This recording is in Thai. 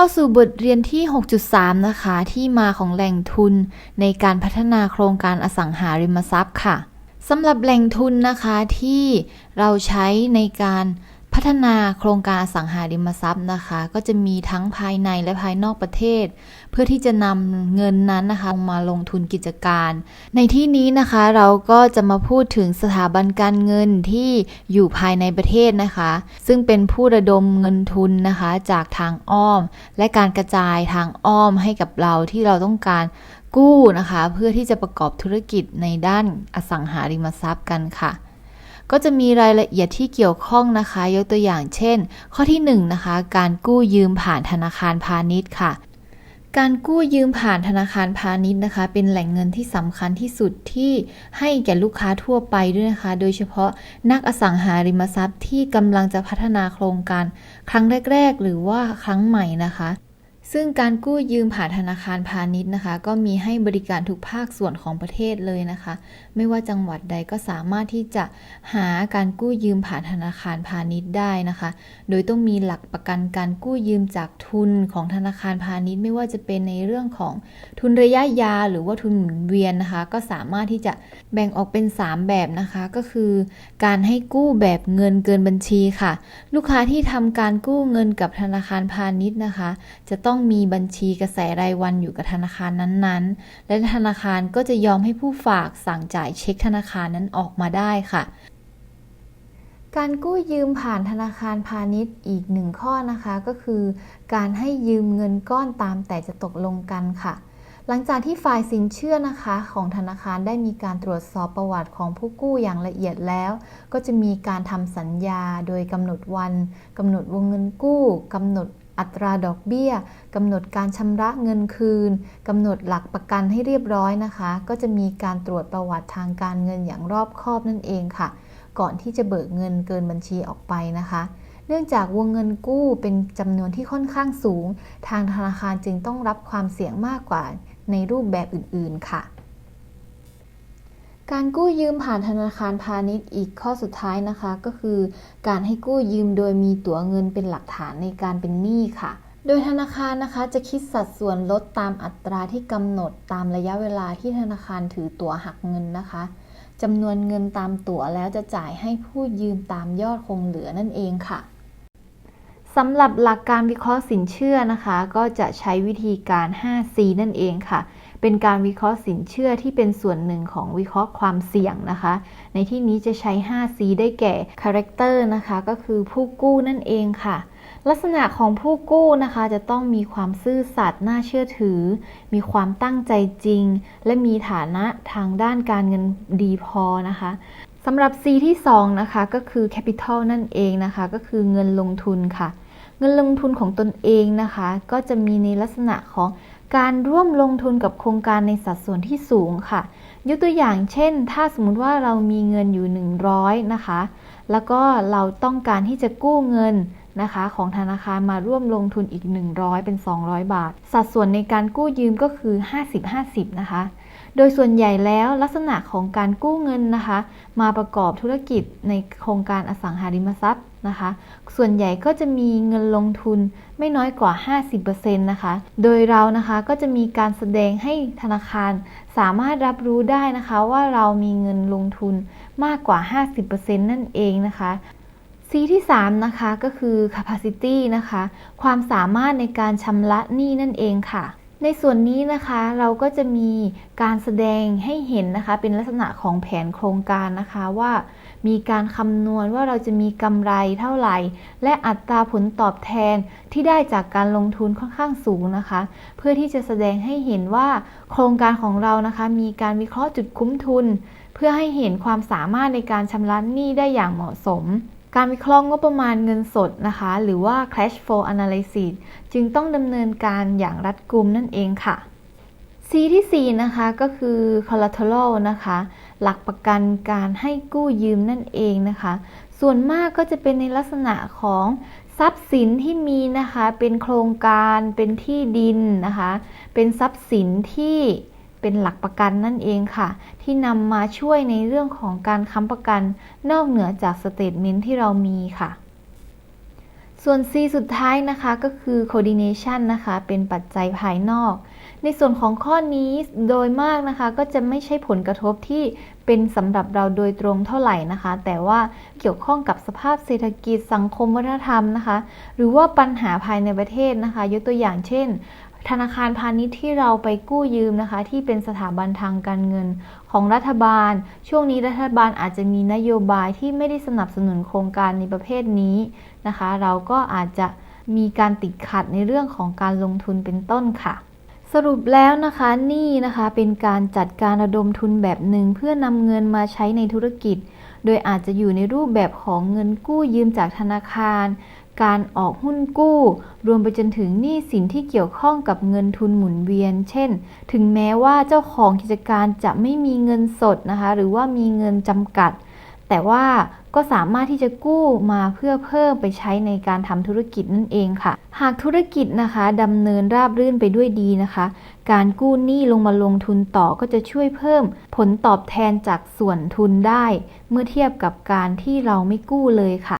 เข้าสู่บทเรียนที่ 6.3 นะคะ ที่มาของแหล่งทุนในการพัฒนาโครงการอสังหาริมทรัพย์ค่ะสำหรับแหล่งทุนนะคะที่เราใช้ในการ พัฒนาโครงการอสังหาริมทรัพย์นะคะ ก็จะมีทั้งภายในและภายนอกประเทศ เพื่อที่จะนำเงินนั้นนะคะมาลงทุนกิจการ ในที่นี้นะคะเราก็จะมาพูดถึงสถาบันการเงินที่อยู่ภายในประเทศนะคะ ซึ่งเป็นผู้ระดมเงินทุนนะคะจากทางอ้อม และการกระจายทางอ้อมให้กับเราที่เราต้องการกู้นะคะ เพื่อที่จะประกอบธุรกิจในด้านอสังหาริมทรัพย์กันค่ะ ก็จะมีรายละเอียดที่เกี่ยวข้องนะคะ ยกตัวอย่างเช่น ข้อที่1นนะคะ การกู้ยืมผ่านธนาคารพาณิชย์ค่ะการกู้ยืมผ่านธนาคารพาณิชย์นะคะ เป็นแหล่งเงินที่สำคัญที่สุดที่ให้แก่ลูกค้าทั่วไปด้วยนะคะ โดยเฉพาะนักอสังหาริมทรัพย์ที่กำลังจะพัฒนาโครงการ ครั้งแรก ๆ หรือว่าครั้งใหม่นะคะ ซึ่งการกู้ยืมผ่านธนาคารพาณิชย์นะคะ ก็มีให้บริการทุกภาคส่วนของประเทศเลยนะคะ ไม่ว่าจังหวัดใดก็สามารถที่จะหาการกู้ยืมผ่านธนาคารพาณิชย์ได้นะคะ โดยต้องมีหลักประกันการกู้ยืมจากทุนของธนาคารพาณิชย์ ไม่ว่าจะเป็นในเรื่องของทุนระยะยาวหรือว่าทุนหมุนเวียนนะคะ ก็สามารถที่จะแบ่งออกเป็น 3 แบบนะคะ ก็คือ การให้กู้แบบเงินเกินบัญชีค่ะ ลูกค้าที่ทำการกู้เงินกับธนาคารพาณิชย์นะคะ จะต้องต้องมีบัญชีกระแสรายวันอยู่กับธนาคารนั้นๆ และธนาคารก็จะยอมให้ผู้ฝากสั่งจ่ายเช็คธนาคารนั้นออกมาได้ค่ะ การกู้ยืมผ่านธนาคารพาณิชย์อีกหนึ่งข้อนะคะก็คือ การให้ยืมเงินก้อนตามแต่จะตกลงกันค่ะหลังจากที่ฝ่ายสินเชื่อนะคะของธนาคารได้มีการตรวจสอบประวัติของผู้กู้อย่างละเอียดแล้ว ก็จะมีการทำสัญญาโดยกำหนดวันกำหนดวงเงินกู้กำหนด อัตราดอกเบี้ยกำหนดการชำระเงินคืนกำหนดหลักประกันให้เรียบร้อยนะคะ ก็จะมีการตรวจประวัติทางการเงินอย่างรอบคอบนั่นเองค่ะ ก่อนที่จะเบิกเงินเกินบัญชีออกไปนะคะเนื่องจากวงเงินกู้เป็นจำนวนที่ค่อนข้างสูง ทางธนาคารจึงต้องรับความเสี่ยงมากกว่าในรูปแบบอื่น ๆ ค่ะ การกู้ยืมผ่านธนาคารพาณิชย์อีกข้อสุดท้ายนะคะ ก็คือ การให้กู้ยืมโดยมีตั๋วเงินเป็นหลักฐานในการเป็นหนี้ค่ะ โดยธนาคารนะคะจะคิดสัดส่วนลดตามอัตราที่กำหนดตามระยะเวลาที่ธนาคารถือตั๋วหักเงินนะคะจำนวนเงินตามตั๋วแล้วจะจ่ายให้ผู้ยืมตามยอดคงเหลือนั่นเองค่ะสำหรับหลักการวิเคราะห์สินเชื่อนะคะ ก็จะใช้วิธีการ 5C นั่นเองค่ะ เป็นการวิเคราะห์สินเชื่อที่เป็นส่วนหนึ่งของวิเคราะห์ความเสี่ยงนะคะ ในที่นี้จะใช้ 5C ได้แก่ Character นะคะ ก็คือผู้กู้นั่นเองค่ะ ลักษณะของผู้กู้นะคะ จะต้องมีความซื่อสัตย์น่าเชื่อถือ มีความตั้งใจจริง และมีฐานะทางด้านการเงินดีพอนะคะสำหรับ C ที่ 2 นะคะ ก็คือ Capital นั่นเองนะคะ ก็คือเงินลงทุนค่ะ เงินลงทุนของตนเองนะคะ ก็จะมีในลักษณะของ การร่วมลงทุนกับโครงการในสัดส่วนที่สูงค่ะ ยกตัวอย่างเช่น ถ้าสมมติว่าเรามีเงินอยู่ 100 นะคะ แล้วก็เราต้องการที่จะกู้เงิน นะคะ ของธนาคารมาร่วมลงทุนอีก 100 เป็น 200 บาท สัดส่วนในการกู้ยืมก็คือ 50-50 นะคะ โดยส่วนใหญ่แล้วลักษณะของการกู้เงินนะคะ มาประกอบธุรกิจในโครงการอสังหาริมทรัพย์นะคะ ส่วนใหญ่ก็จะมีเงินลงทุนไม่น้อยกว่า 50%นะคะ โดยเรานะคะก็จะมีการแสดงให้ธนาคารสามารถรับรู้ได้นะคะว่าเรามีเงินลงทุนมากกว่า 50%นั่นเองนะคะ C ที่ 3 นะคะก็คือ capacity นะคะ ความสามารถในการชำระหนี้นั่นเองค่ะ ในส่วนนี้นะคะเราก็จะมีการแสดงให้เห็นนะคะ เป็นลักษณะของแผนโครงการนะคะว่า มีการคำนวณว่าเราจะมีกำไรเท่าไหร่ และอัตราผลตอบแทนที่ได้จากการลงทุนค่อนข้างสูงนะคะ เพื่อที่จะแสดงให้เห็นว่าโครงการของเรานะคะ มีการวิเคราะห์จุดคุ้มทุน เพื่อให้เห็นความสามารถในการชำระหนี้ได้อย่างเหมาะสม การวิเคราะห์งบประมาณเงินสดนะคะ หรือว่า cash flow analysis จึงต้องดำเนินการอย่างรัดกุมนั่นเองค่ะ C ที่ 4 นะคะก็คือ collateral นะคะ หลักประกันการให้กู้ยืมนั่นเองนะคะ ส่วนมากก็จะเป็นในลักษณะของทรัพย์สินที่มีนะคะ เป็นโครงการ เป็นที่ดินนะคะ เป็นทรัพย์สินที่ เป็นหลักประกันนั่นเองค่ะ ที่นำมาช่วยในเรื่องของการค้ำประกันนอกเหนือจากสเตทเมนต์ที่เรามีค่ะ ส่วน C สุดท้ายนะคะก็คือ coordination นะคะ เป็นปัจจัยภายนอก ในส่วนของข้อนี้โดยมากนะคะ ก็จะไม่ใช่ผลกระทบที่เป็นสำหรับเราโดยตรงเท่าไหร่นะคะ แต่ว่าเกี่ยวข้องกับสภาพเศรษฐกิจสังคมวัฒนธรรมนะคะ หรือว่าปัญหาภายในประเทศนะคะ ยกตัวอย่างเช่น ธนาคารพาณิชย์ที่เราไปกู้ยืมนะคะ ที่เป็นสถาบันทางการเงินของรัฐบาล ช่วงนี้รัฐบาลอาจจะมีนโยบายที่ไม่ได้สนับสนุนโครงการในประเภทนี้นะคะ เราก็อาจจะมีการติดขัดในเรื่องของการลงทุนเป็นต้นค่ะ สรุปแล้วนะคะนี่นะคะเป็นการจัดการระดมทุนแบบหนึ่งเพื่อนำเงินมาใช้ในธุรกิจ โดยอาจจะอยู่ในรูปแบบของเงินกู้ยืมจากธนาคาร การออกหุ้นกู้ รวมไปจนถึงหนี้สินที่เกี่ยวข้องกับเงินทุนหมุนเวียน เช่น ถึงแม้ว่าเจ้าของกิจการจะไม่มีเงินสดนะคะ หรือว่ามีเงินจำกัด แต่ว่าก็สามารถที่จะกู้มาเพื่อเพิ่มไปใช้ในการทำธุรกิจนั่นเองค่ะ หากธุรกิจนะคะดำเนินราบรื่นไปด้วยดีนะคะ การกู้หนี้ลงมาลงทุนต่อก็จะช่วยเพิ่มผลตอบแทนจากส่วนทุนได้ เมื่อเทียบกับการที่เราไม่กู้เลยค่ะ